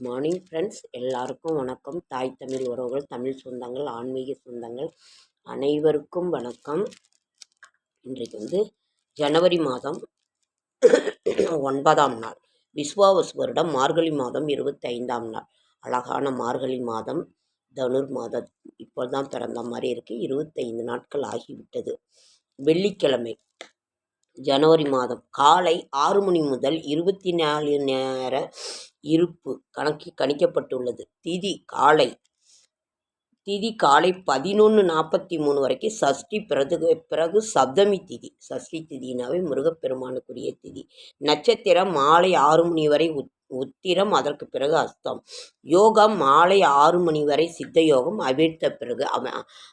Good morning friends. எல்லாருக்கும் வணக்கம். தாய் தமிழ் உறவுகள் தமிழ் சொந்தங்கள் ஆன்மீக சொந்தங்கள் அனைவருக்கும் வணக்கம். இன்றைக்கு வந்து ஜனவரி மாதம் ஒன்பதாம் நாள். விஸ்வாவசு வருடம் மார்கழி மாதம் இருபத்தைந்தாம் நாள். அழகான மார்கழி மாதம் தனுர் மாதம் இப்போ தான் பிறந்த மாதிரி இருக்குது இருபத்தைந்து நாட்கள் ஆகிவிட்டது. வெள்ளிக்கிழமை ஜனவரி மாதம் காலை ஆறு மணி முதல் இருபத்தி நாலு நேர இருப்பு கணக்கு கணிக்கப்பட்டுள்ளது. திதி காலை. திதி காலை பதினொன்று நாற்பத்தி மூணு வரைக்கும் சஷ்டி பிறகு பிறகு சப்தமி திதி. சஷ்டி திதினாவே முருகப்பெருமானுக்குரிய திதி. நட்சத்திரம் மாலை ஆறு மணி வரை உத் உத்திரம் அதற்கு பிறகு அஸ்தம். யோகம் மாலை ஆறு மணி வரை சித்த யோகம் அமிர்த பிறகு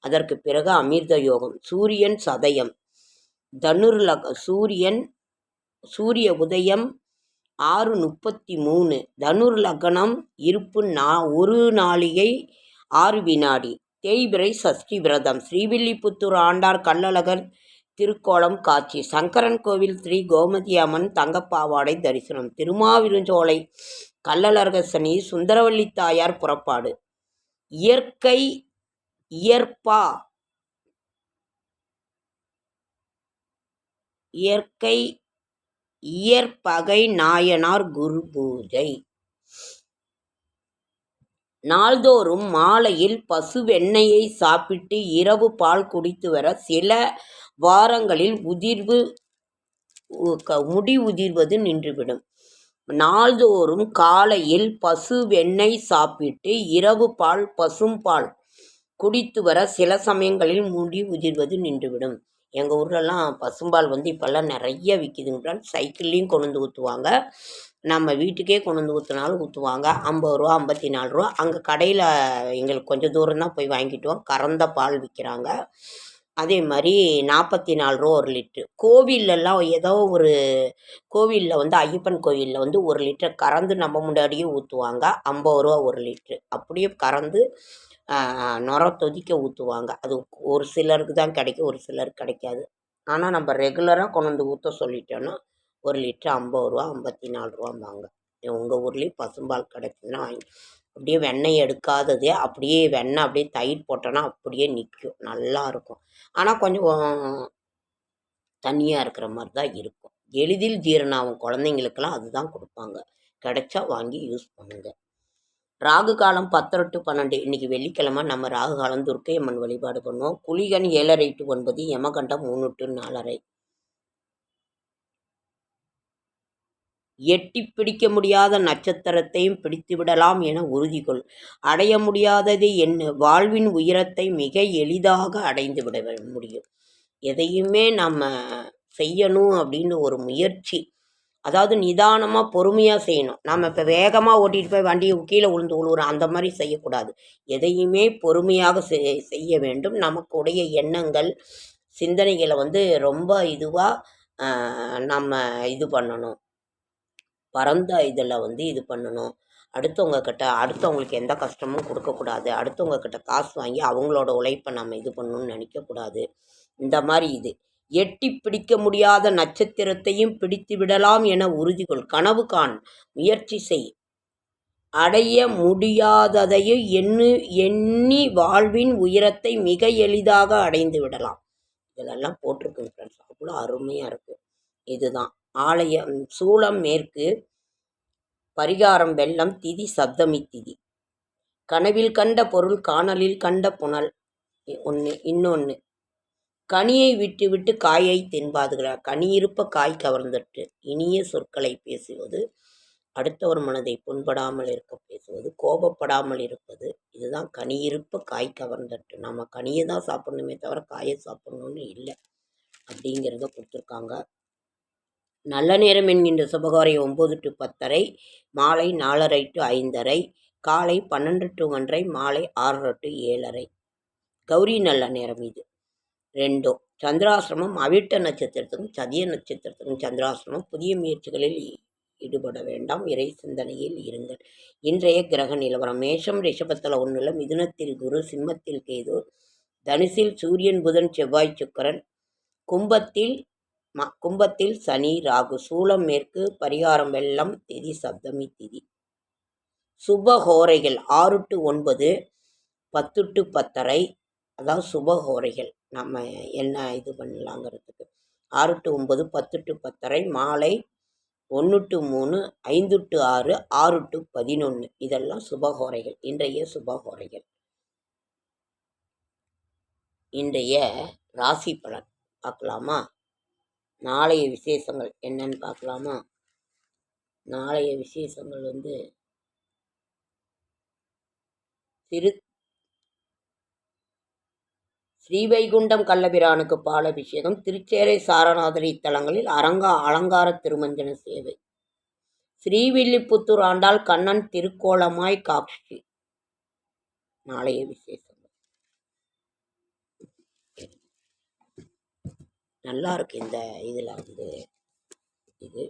அதற்கு பிறகு அமிர்த யோகம். சூரியன் சதயம். தனுர்லக சூரியன் சூரிய உதயம் ஆறு முப்பத்தி மூணு. தனுர் லக்னம் இருப்பு நா ஒரு நாளிகை ஆறு வினாடி. தேய்பிரை சஷ்டி விரதம். ஸ்ரீவில்லிபுத்தூர் ஆண்டார் கள்ளழகர் திருக்கோலம் காட்சி. சங்கரன் கோவில் ஸ்ரீ கோமதி அம்மன் தங்கப்பாவாடை தரிசனம். திருமாவிருஞ்சோலை கள்ளழகசனி சுந்தரவல்லி தாயார் புறப்பாடு. இயற்கை இயற்பா. இயற்கை இயற்பகை நாயனார் குரு பூஜை நாள்தோறும் மாலையில் பசுவெண்ணெயை சாப்பிட்டு இரவு பால் குடித்து வர சில வாரங்களில் உதிர்வு முடி உதிர்வது நின்றுவிடும். நாள்தோறும் காலையில் பசு வெண்ணெய் சாப்பிட்டு இரவு பால் பசும்பால் குடித்து வர சில சமயங்களில் முடி உதிர்வது நின்றுவிடும். எங்கள் ஊர்லலாம் பசும்பால் வந்து இப்போல்லாம் நிறைய விற்கிதுங்க சைக்கிள்லேயும் கொண்டு வந்து ஊற்றுவாங்க நம்ம வீட்டுக்கே கொண்டு வந்து ஊற்றுனாலும் ஊற்றுவாங்க ஐம்பது ரூபா ஐம்பத்தி நாலு ரூபா. அங்கே கடையில் எங்களுக்கு கொஞ்சம் தூரம் தான் போய் வாங்கிட்டுவோம் கறந்த பால் விற்கிறாங்க அதே மாதிரி நாற்பத்தி நாலு ரூபா ஒரு லிட்ரு கோவிலெல்லாம் ஏதோ ஒரு கோவிலில் வந்து ஐயப்பன் கோவிலில் வந்து ஒரு லிட்டர் கறந்து நம்ம முன்னாடியே ஊற்றுவாங்க ஐம்பது ரூபா ஒரு லிட்ரு அப்படியே கறந்து நுர தொதிக்க ஊற்றுவாங்க அது ஒரு சிலருக்கு தான் கிடைக்கும் ஒரு சிலருக்கு கிடைக்காது. ஆனால் நம்ம ரெகுலராக கொண்டு வந்து ஊற்ற சொல்லிட்டோன்னா ஒரு லிட்ரு ஐம்பது ரூபா ஐம்பத்தி நாலு ரூபாம்பாங்க உங்கள் ஊர்லேயும் பசும்பால் கிடச்சிதுன்னா வாங்கி அப்படியே வெண்ணெய் எடுக்காததே அப்படியே வெண்ணெய் அப்படியே தயிர் போட்டோன்னா அப்படியே நிற்கும் நல்லா இருக்கும். ஆனால் கொஞ்சம் தண்ணியாக இருக்கிற மாதிரி தான் இருக்கும். எளிதில் ஜீரணம் ஆகும். குழந்தைங்களுக்கெல்லாம் அதுதான் கொடுப்பாங்க. கிடைச்சா வாங்கி யூஸ் பண்ணுங்கள் ராகு காலம் பத்தரை டு பன்னெண்டு. இன்றைக்கி வெள்ளிக்கிழமை நம்ம ராகு காலம் துர்க்கை அம்மன் வழிபாடு பண்ணுவோம். குளிகன் ஏழரை டு ஒன்பது யமகண்டம் மூணு டு நாலரை. எட்டி பிடிக்க முடியாத நட்சத்திரத்தையும் பிடித்து விடலாம் என உறுதிகொள். அடைய முடியாதது என்ன? வாழ்வின் உயரத்தை மிக எளிதாக அடைந்து விட முடியும். எதையுமே நம்ம செய்யணும் அப்படின்னு ஒரு முயற்சி. அதாவது நிதானமாக பொறுமையாக செய்யணும். நம்ம இப்போ வேகமாக ஓட்டிகிட்டு போய் வண்டியை கீழே விழுந்து உழுவுறோம். அந்த மாதிரி செய்யக்கூடாது. எதையுமே பொறுமையாக செய்ய வேண்டும். நமக்குடைய எண்ணங்கள் சிந்தனைகளை வந்து ரொம்ப இதுவாக நம்ம இது பண்ணணும். பரந்த இதில் வந்து இது பண்ணணும். அடுத்தவங்க கிட்ட அடுத்தவங்களுக்கு எந்த கஷ்டமும் கொடுக்கக்கூடாது. அடுத்தவங்க கிட்ட காசு வாங்கி அவங்களோட உழைப்பை நம்ம இது பண்ணணும்னு நினைக்கக்கூடாது. இந்த மாதிரி இது. எட்டி பிடிக்க முடியாத நட்சத்திரத்தையும் பிடித்து விடலாம் என உறுதிகொள். கனவு காண். முயற்சி செய். அடைய முடியாததையும் எண்ணு எண்ணி வாழ்வின் உயரத்தை மிக எளிதாக அடைந்து விடலாம். இதெல்லாம் போட்டிருக்குங்க ஃப்ரெண்ட்ஸ் அவ்வளோ அருமையாக இருக்குது இதுதான். ஆலயம் சூளம் மேற்கு பரிகாரம் வெள்ளம் திதி சப்தமி திதி. கனவில் கண்ட பொருள் காணலில் கண்ட புனல். ஒன்று இன்னொன்று கனியை விட்டு விட்டு காயை தின்பாதுகிறார். கனி இருப்ப காய் கவர்ந்துட்டு இனிய சொற்களை பேசுவது அடுத்தவர் மனதை புண்படாமல் இருக்க பேசுவது கோபப்படாமல் இருப்பது இதுதான் கனி இருப்ப காய் கவர்ந்துட்டு நம்ம கனியை தான் சாப்பிடணுமே தவிர காயை சாப்பிடணும்னு இல்லை. அப்படிங்கிறத கொடுத்துருக்காங்க. நல்ல நேரம் என்கின்ற சுபகாரை ஒம்பது டு பத்தரை மாலை நாலரை டு ஐந்தரை காலை பன்னெண்டு டு ஒன்றரை மாலை ஆறரை டு ஏழரை. கௌரி நல்ல நேரம் இது. ரெண்டும். சந்திராசிரமம் அவிட்ட நட்சத்திரத்துக்கும் சதிய நட்சத்திரத்துக்கும் சந்திராசிரமம் புதிய முயற்சிகளில் ஈடுபட வேண்டாம். இறை சிந்தனையில் இருங்கள். இன்றைய கிரக நிலவரம். மேஷம் ரிஷபத்தில் ஒன்றில் மிதுனத்தில் குரு சிம்மத்தில் கேது தனுசில் சூரியன் புதன் செவ்வாய் சுக்கரன் கும்பத்தில் ம கும்பத்தில் சனி ராகு சூளம் மேற்கு பரிகாரம் வெள்ளம் திதி சப்தமி திதி. சுபஹோரைகள் ஆறு டு ஒன்பது பத்து டு பத்தரை அதாவது சுபஹோரைகள் நம்ம என்ன இது பண்ணலாங்கிறதுக்கு. ஆறு டு ஒம்பது பத்து டு பத்தரை மாலை ஒன்று டு மூணு ஐந்து டு ஆறு ஆறு டு பதினொன்று இதெல்லாம் சுபகோரைகள். இன்றைய சுபகோரைகள். இன்றைய ராசி பலன். பார்க்கலாமா? நாளைய விசேஷங்கள் என்னன்னு பார்க்கலாமா? நாளைய விசேஷங்கள் வந்து சிறு ஸ்ரீவைகுண்டம் கள்ளபிரானுக்கு பாலபிஷேகம் திருச்சேரை சாரநாதரி தலங்களில் அரங்கா அலங்கார திருமஞ்சன சேவை. ஸ்ரீவில்லிபுத்தூர் ஆண்டாள் கண்ணன் திருக்கோலமாய் காட்சி. நாளைய விசேஷம் நல்லா இருக்கு இந்த இதில் வந்து இது.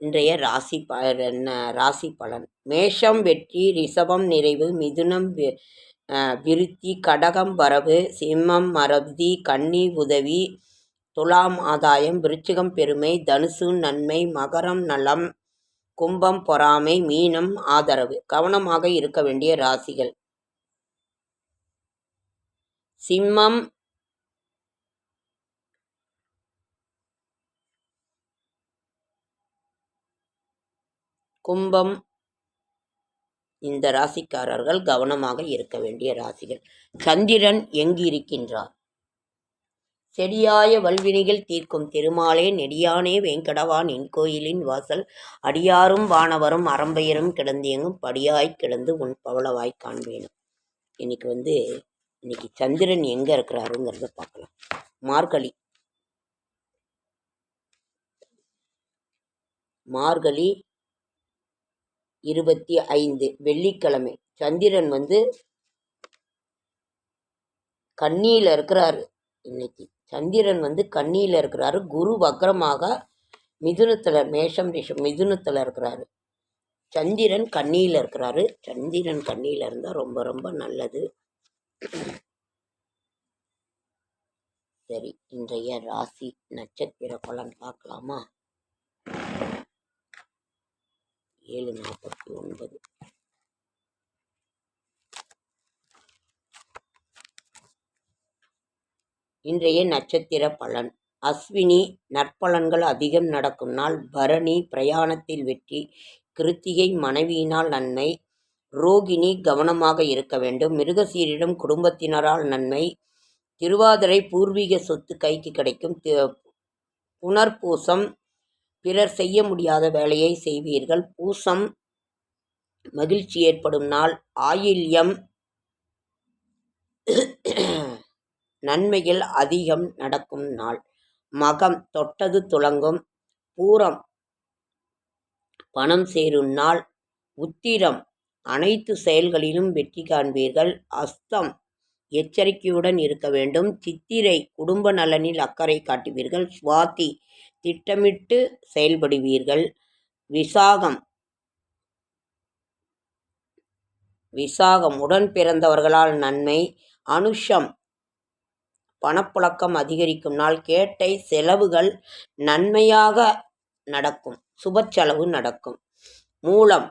இன்றைய ராசி ப ராசி பலன்? மேஷம் வெற்றி ரிஷபம் நிறைவு மிதுனம் விருத்தி கடகம் வரவு சிம்மம் மரபதி கன்னி உதவி துலாம் ஆதாயம் விருச்சிகம் பெருமை தனுசு நன்மை மகரம் நலம் கும்பம் பொறாமை மீனம் ஆதரவு. கவனமாக இருக்க வேண்டிய ராசிகள். சிம்மம் கும்பம். இந்த ராசிக்காரர்கள் கவனமாக இருக்க வேண்டிய ராசிகள். சந்திரன் எங்கு இருக்கின்றார் செடியாய வல்வினைகள் தீர்க்கும் திருமாலே நெடியானே வெங்கடவான் என் கோயிலின் வாசல். அடியாரும் வானவரும் அறம்பெயரும் கிடந்தியங்கும் படியாய் கிடந்து உன் பவளவாய் காண்பேனும். இன்னைக்கு வந்து இன்னைக்கு சந்திரன் எங்க இருக்கிறாருங்கிறத பார்க்கலாம். மார்கழி. மார்கழி இருபத்தி ஐந்து வெள்ளிக்கிழமை. சந்திரன் வந்து கன்னியில் இருக்கிறாரு இன்னைக்கு. சந்திரன் வந்து கண்ணியில் இருக்கிறாரு. குரு வக்ரமாக மிதுனத்தில் மேஷம் ரிஷம் மிதுனத்தில் இருக்கிறாரு. சந்திரன் கன்னியில் இருக்கிறாரு. சந்திரன் கண்ணியில் இருந்தால் ரொம்ப ரொம்ப நல்லது. சரி இன்றைய ராசி நட்சத்திர பலன் பார்க்கலாமா? ஏழு நாற்பத்தி ஒன்பது இன்றைய நட்சத்திர பலன். அஸ்வினி நற்பலன்கள் அதிகம் நடக்கும் நாள். பரணி பிரயாணத்தில் வெற்றி. கிருத்திகை மனைவியினால் நன்மை. ரோகிணி கவனமாக இருக்க வேண்டும். மிருகசீரிடம் குடும்பத்தினரால் நன்மை. திருவாதிரை பூர்வீக சொத்து கைக்கு கிடைக்கும். புனர்பூசம். பிறர் செய்ய முடியாத வேலையை செய்வீர்கள். பூசம் மகிழ்ச்சி ஏற்படும் நாள். ஆயில்யம் நன்மைகள் அதிகம் நடக்கும் நாள். மகம் தொட்டது துலங்கும் பூரம் பணம் சேரும் நாள். உத்திரம் அனைத்து செயல்களிலும் வெற்றி காண்பீர்கள். அஸ்தம் எச்சரிக்கையுடன் இருக்க வேண்டும். சித்திரை குடும்ப நலனில் அக்கறை காட்டுவீர்கள். சுவாதி திட்டமிட்டு செயல்படுவீர்கள். விசாகம். விசாகம். உடன் பிறந்தவர்களால் நன்மை. அனுஷம். பணப்புழக்கம் அதிகரிக்கும் நாள். கேட்டை செலவுகள் நன்மையாக நடக்கும். சுப செலவு நடக்கும். மூலம்.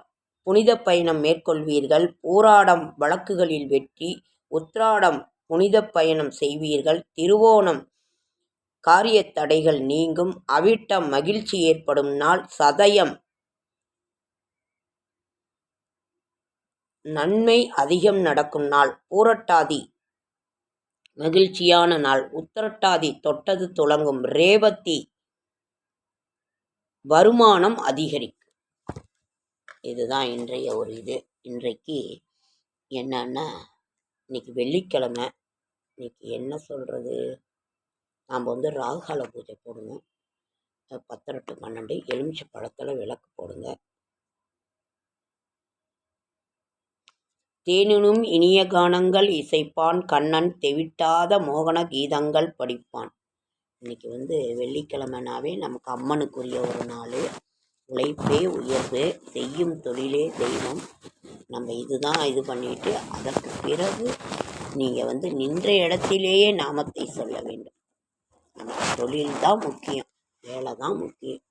புனித பயணம் மேற்கொள்வீர்கள். பூராடம் வழக்குகளில் வெற்றி. உத்ராடம் புனித பயணம் செய்வீர்கள். திருவோணம். காரிய தடைகள் நீங்கும் அவிட்ட மகிழ்ச்சி ஏற்படும் நாள் சதயம். நன்மை அதிகம் நடக்கும் நாள் பூரட்டாதி. மகிழ்ச்சியான நாள் உத்திரட்டாதி தொட்டது துலங்கும் ரேவதி. வருமானம் அதிகரிக்கும். இதுதான் இன்றைய ஒரு இது. இன்றைக்கு என்னன்னா இன்னைக்கு வெள்ளிக்கிழமை. இன்னைக்கு என்ன சொல்கிறது நாம் வந்து ராகுகால பூஜை போடணும் அஹ் டு பன்னெண்டு எலுமிச்சை பழத்தில் விளக்கு போடுங்க. தேனினும் இனிய கானங்கள் இசைப்பான் கண்ணன் தெவிட்டாத மோகன கீதங்கள் படிப்பான். இன்னைக்கு வந்து வெள்ளிக்கிழமைனாவே நமக்கு அம்மனுக்குரிய ஒரு நாள். உழைப்பே உயர்வு செய்யும் தொழிலே தெய்வம். நம்ம இதுதான் இது பண்ணிட்டு அதற்கு பிறகு நீங்கள் வந்து நின்ற இடத்திலேயே நாமத்தை சொல்ல வேண்டும். நமக்கு தொழில் தான் முக்கியம் வேலை தான் முக்கியம்.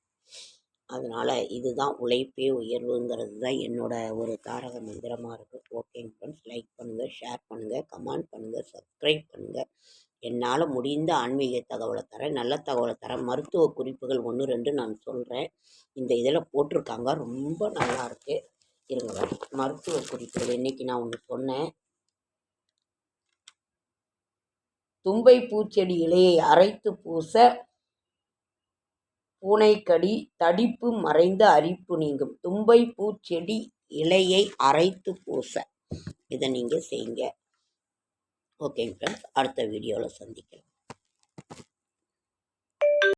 அதனால் இதுதான் உழைப்பே உயர்வுங்கிறது தான் என்னோட ஒரு தாரக மந்திரமாக இருக்குது ஓகேங்க ஃப்ரெண்ட்ஸ் லைக் பண்ணுங்கள் ஷேர் பண்ணுங்கள் கமெண்ட் பண்ணுங்கள் சப்ஸ்கிரைப் பண்ணுங்கள் என்னால் முடிந்த ஆன்மீக தகவலை தரேன். நல்ல தகவலை தரேன். மருத்துவ குறிப்புகள் ஒன்று ரெண்டு நான் சொல்கிறேன் இந்த இதில் போட்டிருக்காங்க. ரொம்ப நல்லா இருக்குது இருங்க மருத்துவ குறிப்புகள். இன்றைக்கி நான் ஒன்று சொன்னேன். தும்பை பூச்செடி இலையை அரைத்து பூச பூனைக்கடி தடிப்பு மறைந்த அரிப்பு நீங்கும். தும்பை பூச்செடி இலையை அரைத்து பூச. இதை நீங்கள் செய்யுங்க. ஓகேங்க ஃப்ரெண்ட்ஸ் அடுத்த வீடியோவில் சந்திக்கலாம்.